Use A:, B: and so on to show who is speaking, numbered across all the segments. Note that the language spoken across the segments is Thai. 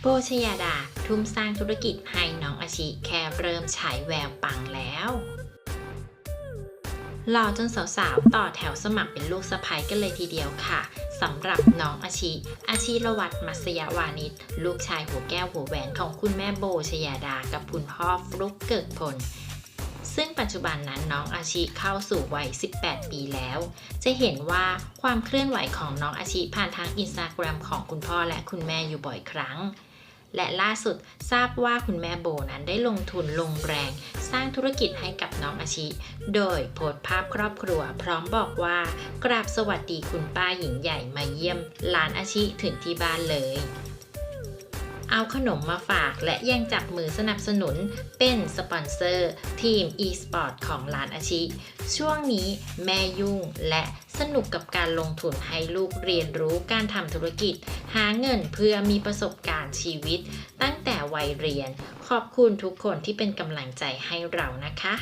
A: โบชยาดา ทุ่มสร้างธุรกิจให้น้องอาชิแค่เริ่มฉายแววปังแล้วหล่อจนสาวๆ ต่อแถวสมัครเป็นลูกสะใภ้กันเลยทีเดียวค่ะสำหรับน้องอาชิ อาชิรวัตรมัสยวานิชลูกชายหัวแก้วหัวแหวนของคุณแม่โบชยาดากับคุณพ่อฟลุกเกิดผล ซึ่งปัจจุบันนั้นน้องอาชิเข้าสู่วัย 18 ปีแล้ว จะเห็นว่าความเคลื่อนไหวของน้องอาชิผ่านทางอินสตาแกรมของคุณพ่อและคุณแม่อยู่บ่อยครั้ง และล่าสุดทราบว่าคุณแม่โบนั้นได้ลงทุนลงแรง สร้างธุรกิจให้กับน้องอาชิ โดยโพสต์ภาพครอบครัว พร้อมบอกว่า กราบสวัสดีคุณป้าหญิงใหญ่มาเยี่ยมหลานอาชิถึงที่บ้านเลย เอาขนมมาฝากและยังจับมือสนับสนุนเป็นสปอนเซอร์ทีม e-sport ของร้านอาชิ ช่วงนี้แม่ยุ่งและสนุกกับการลงทุนให้ลูกเรียนรู้การทำธุรกิจ หาเงินเพื่อมีประสบการณ์ชีวิต ตั้งแต่วัยเรียน ขอบคุณทุกคนที่เป็นกำลังใจให้เรานะคะ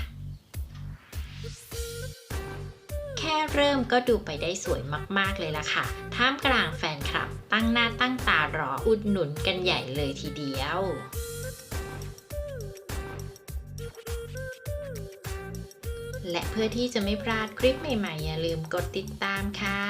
A: ค่เริ่มก็ดูไปได้สวยมากๆเลยล่ะค่ะ ท่ามกลางแฟนคลับ ตั้งหน้าตั้งตารออุดหนุนกันใหญ่เลยทีเดียวและเพื่อที่จะไม่พลาดคลิปใหม่ๆ อย่าลืมกดติดตามค่ะ